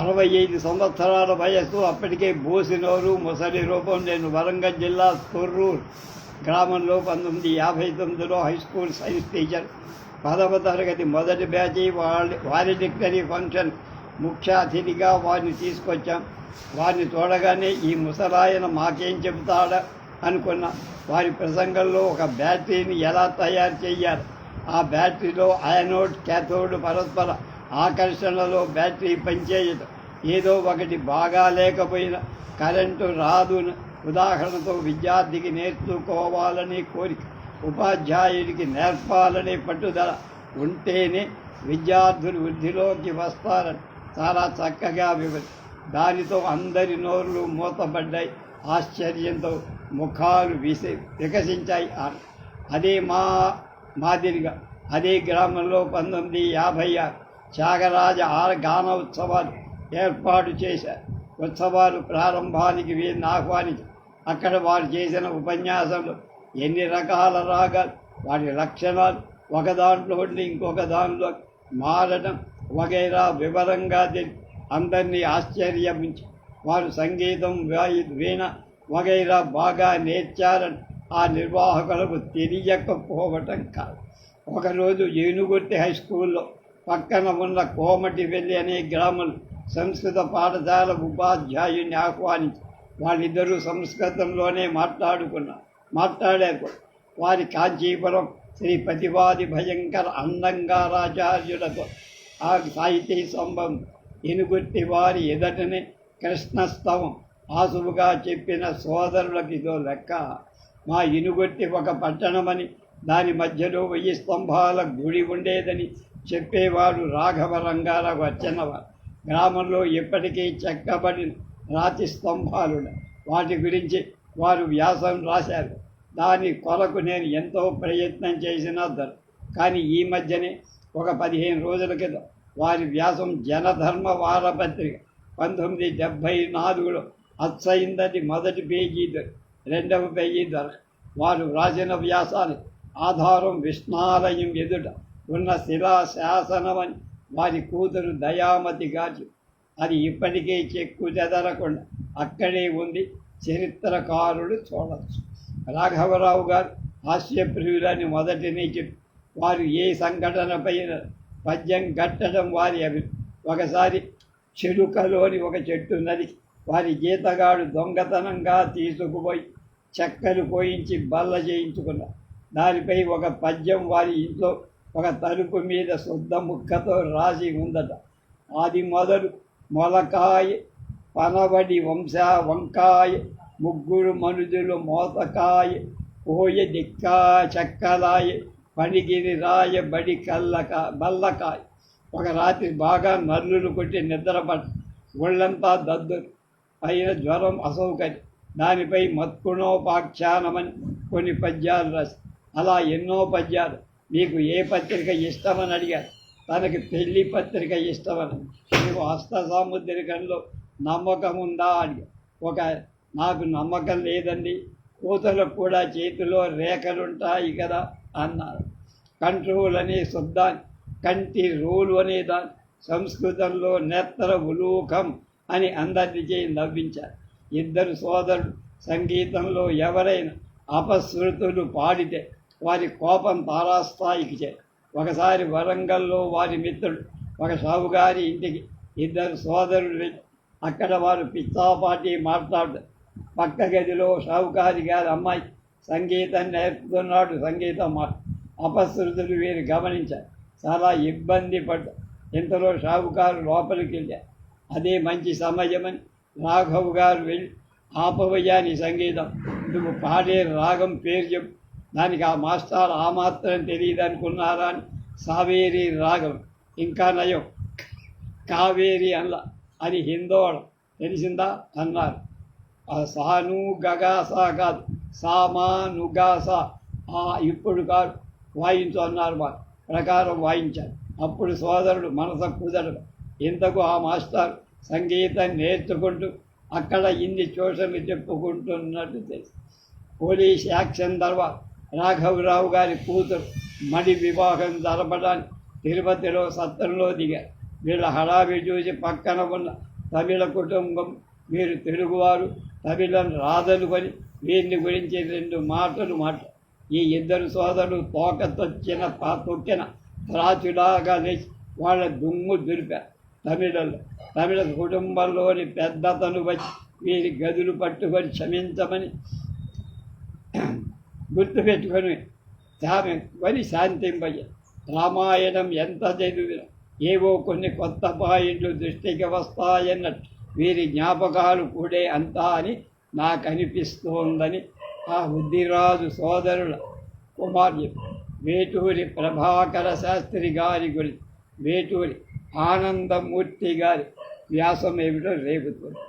అరవై ఐదు సంవత్సరాల వయస్సు అప్పటికే బోసినోరు ముసలి రూపం నేను వరంగల్ జిల్లా తొర్రూరు గ్రామంలో పంతొమ్మిది యాభై తొమ్మిదిలో హై స్కూల్ సైన్స్ టీచర్. పదవ తరగతి మొదటి బ్యాచ్ వారి వారిడిక్టరీ ఫంక్షన్ ముఖ్య అతిథిగా వారిని తీసుకొచ్చాం. వారిని చూడగానే ఈ ముసలాయన మాకేం చెబుతాడా అనుకున్నా. వారి ప్రసంగంలో ఒక బ్యాటరీని ఎలా తయారు చేయాలి ఆ బ్యాటరీలో అయనోడ్ క్యాథోడ్ పరస్పర ఆకర్షణలో బ్యాటరీ పనిచేయదు. ఏదో ఒకటి బాగా లేకపోయినా కరెంటు రాదు. ఉదాహరణతో విద్యార్థికి నేర్చుకోవాలని కోరిక ఉపాధ్యాయుడికి నేర్పాలనే పట్టుదల ఉంటేనే విద్యార్థులు వృద్ధిలోకి వస్తారని చాలా చక్కగా వివరి దానితో అందరి నోర్లు మూతబడ్డాయి ఆశ్చర్యంతో ముఖాలు విసి వికసించాయి. అదే మా మాదిరిగా అదే గ్రామంలో పంతొమ్మిది యాభై ఆరు త్యాగరాజ ఆర గాన ఉత్సవాలు ఏర్పాటు చేశారు ఉత్సవాలు ప్రారంభానికి వీరిని ఆహ్వానించి అక్కడ వారు చేసిన ఉపన్యాసంలో ఎన్ని రకాల రాగాలు వాటి లక్షణాలు ఒక దాంట్లో ఉండి ఇంకొక దానిలో మారడం వగైరా వివరంగా తెలిపి అందరినీ ఆశ్చర్యమించి. వారు సంగీతం వీణ వగైరా బాగా నేర్చారని ఆ నిర్వాహకులకు తెలియకపోవటం కాదు. ఒకరోజు ఏనుగుర్తి హై స్కూల్లో పక్కన ఉన్న కోమటి వెళ్ళి అనే గ్రామం సంస్కృత పాఠశాల ఉపాధ్యాయుని ఆహ్వానించి వాళ్ళిద్దరూ సంస్కృతంలోనే మాట్లాడుకున్నారు. మాట్లాడారు. వారి కాంచీపురం శ్రీ ప్రతివాది భయంకర అందంగారాచార్యులతో ఆ సాహితీ సంబంధం ఎనుగుట్టి వారి ఎదటనే కృష్ణస్తవం ఆసువుగా చెప్పిన సోదరులకు ఇదో లెక్క. మా ఇనుగొట్టి ఒక పట్టణమని దాని మధ్యలో వెయ్యి స్తంభాల గుడి ఉండేదని చెప్పేవాడు రాఘవ రంగారావు వచ్చినవారు గ్రామంలో ఇప్పటికీ చెక్కబడిన రాతి స్తంభాలు వాటి గురించి వారు వ్యాసం రాశారు. దాని కొరకు నేను ఎంతో ప్రయత్నం చేసినా దొర కానీ ఈ మధ్యనే ఒక పదిహేను రోజుల క్రితం వారి వ్యాసం జనధర్మ వారపత్రిక పంతొమ్మిది డెబ్భై నాలుగులో అచ్చయిందని మొదటి పేజీ రెండవ పేజీ దొరక వారు వ్రాసిన వ్యాసాలు ఆధారం విష్ణాలయం ఎదుట ఉన్న శిలా శాసనమని వారి కూతురు దయామతి గారు అది ఇప్పటికే చెక్కు చెదరకుండా అక్కడే ఉంది. చరిత్రకారుడు చూడవచ్చు రాఘవరావు గారు హాస్యప్రియులని మొదటి నుంచి వారు ఏ సంఘటనపైన పద్యం కట్టడం వారి అభి ఒకసారి చెడుకలోని ఒక చెట్టు నరికి వారి గీతగాడు దొంగతనంగా తీసుకుపోయి చెక్కలు పోయించి బల్ల చేయించుకున్నారు. దానిపై ఒక పద్యం వారి ఇంట్లో ఒక తలుపు మీద శుద్ధ ముక్కతో రాసి ఉందట. అది మొదలు మొలకాయ పనబడి వంశ వంకాయ ముగ్గురు మనుజులు మోతకాయ పోయ దిక్కా చక్కలాయ పనిగిరి రాయ బడి కల్లక బల్లకాయ. ఒక రాత్రి బాగా నల్లులు కొట్టి నిద్రపట్ట ఒళ్ళంతా దద్దురు పైన జ్వరం అసౌకర్యం. దానిపై మత్కుణోపాఖ్యానమని కొన్ని పద్యాలు రాసి అలా ఎన్నో పద్యాలు మీకు ఏ పత్రిక ఇష్టమని అడిగారు తనకి పెళ్ళి పత్రిక ఇష్టమని. మీకు హస్త సాముద్రికంలో నమ్మకం ఉందా అని ఒక నాకు నమ్మకం లేదండి. కూతులకు కూడా చేతిలో రేఖలుంటాయి కదా అన్నారు. కంట్రోల్ అనే శబ్దాన్ని కంటి రోలు అనే దాన్ని సంస్కృతంలో నేత్ర ఉలూకం అని అందరినీ చేయి నవ్వించారు. ఇద్దరు సోదరులు సంగీతంలో ఎవరైనా అపశృతులు పాడితే వారి కోపం తారాస్థాయికి చే ఒకసారి వరంగల్లో వారి మిత్రుడు ఒక సావుగారి ఇంటికి ఇద్దరు సోదరులు అక్కడ వారు పిచ్చాపాటి మాట్లాడు పక్క గదిలో షావుకారి గారి అమ్మాయి సంగీతం నేర్పుతున్నాడు సంగీతం మా అపశృతులు వీరు గమనించారు. చాలా ఇబ్బంది పడ్డ ఇంతలో షావుకారు లోపలికి వెళ్ళారు అదే మంచి సమయమని రాఘవ్ గారు వెళ్ళి ఆపవయ్యా నీ సంగీతం నువ్వు పాడే రాగం పేరు చెప్పు. దానికి ఆ మాస్టర్ ఆ మాత్రం తెలియదు అనుకున్నారా అని సావేరి రాగం ఇంకా నయం. కావేరి అల్ల అది హిందోళం తెలిసిందా? అన్నారు. ఆ సాను గగాసా కాదు. సామా నుగాసా ఆ ఇప్పుడు కాదు. వాయించు అన్నారు మా ప్రకారం వాయించారు. అప్పుడు సోదరుడు మనస కుదరడు ఇంతకు ఆ మాస్టర్ సంగీతం నేర్చుకుంటూ అక్కడ ఇన్ని ట్యూషన్లు చెప్పుకుంటున్నట్టు తెలుసు. పోలీస్ యాక్షన్ తర్వాత రాఘవరావు గారి కూతురు మడి వివాహం జరపడానికి తిరుపతిలో సత్రంలో దిగారు వీళ్ళ హడావి చూసి పక్కన ఉన్న తమిళ కుటుంబం మీరు తెలుగువారు తమిళం రాదనుకొని వీరిని గురించి రెండు మాటలు మాట. ఈ ఇద్దరు సోదరులు తోక తొచ్చిన తొక్కిన త్రాచులాగా లేచి వాళ్ళ దుమ్ము దులిపారు తమిళంలో తమిళ కుటుంబంలోని పెద్దతను వచ్చి వీరి గదులు పట్టుకొని క్షమించమని గుర్తుపెట్టుకొని ఆమె వని శాంతింపజ రామాయణం ఎంత చదివిన ఏవో కొన్ని కొత్త పాయింట్లు దృష్టికి వస్తాయన్నట్టు వీరి జ్ఞాపకాలు కూడే అంతా అని నాకు అనిపిస్తోందని ఆ బుద్ధిరాజు సోదరుల కుమార్యం వేటూరి ప్రభాకర శాస్త్రి గారి గురించి వేటూరి ఆనందమూర్తి గారి వ్యాసం ఏమిటో రేపుతుంది